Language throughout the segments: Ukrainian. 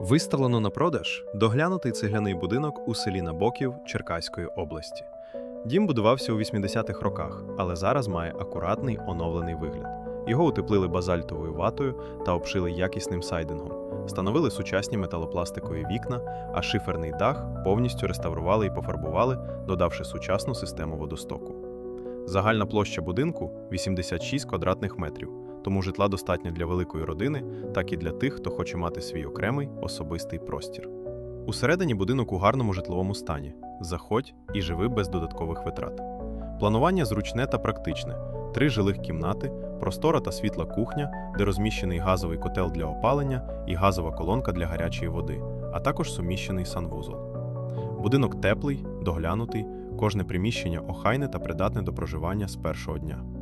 Виставлено на продаж доглянутий цегляний будинок у селі Набоків Черкаської області. Дім будувався у 80-х роках, але зараз має акуратний оновлений вигляд. Його утеплили базальтовою ватою та обшили якісним сайдингом, встановили сучасні металопластикові вікна, а шиферний дах повністю реставрували і пофарбували, додавши сучасну систему водостоку. Загальна площа будинку 86 квадратних метрів, тому житла достатньо для великої родини, так і для тих, хто хоче мати свій окремий особистий простір. Усередині будинок у гарному житловому стані. Заходь і живи без додаткових витрат. Планування зручне та практичне: три жилих кімнати, простора та світла кухня, де розміщений газовий котел для опалення і газова колонка для гарячої води, а також суміщений санвузол. Будинок теплий, доглянутий, кожне приміщення охайне та придатне до проживання з першого дня.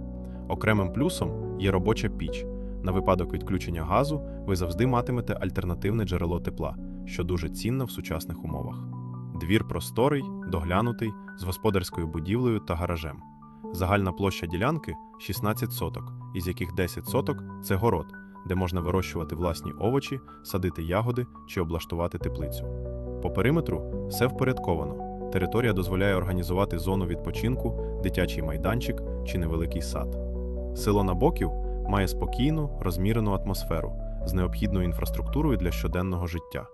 Окремим плюсом є робоча піч. На випадок відключення газу ви завжди матимете альтернативне джерело тепла, що дуже цінно в сучасних умовах. Двір просторий, доглянутий, з господарською будівлею та гаражем. Загальна площа ділянки 16 соток, із яких 10 соток це город, де можна вирощувати власні овочі, садити ягоди чи облаштувати теплицю. По периметру все впорядковано. Територія дозволяє організувати зону відпочинку, дитячий майданчик чи невеликий сад. Село Набоків має спокійну, розмірену атмосферу з необхідною інфраструктурою для щоденного життя.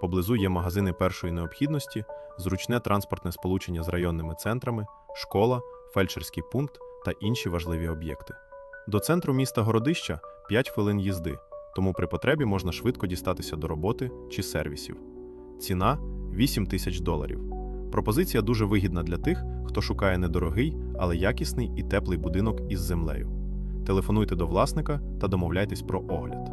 Поблизу є магазини першої необхідності, зручне транспортне сполучення з районними центрами, школа, фельдшерський пункт та інші важливі об'єкти. До центру міста Городища 5 хвилин їзди, тому при потребі можна швидко дістатися до роботи чи сервісів. Ціна 8 тисяч доларів. Пропозиція дуже вигідна для тих, хто шукає недорогий, але якісний і теплий будинок із землею. Телефонуйте до власника та домовляйтесь про огляд.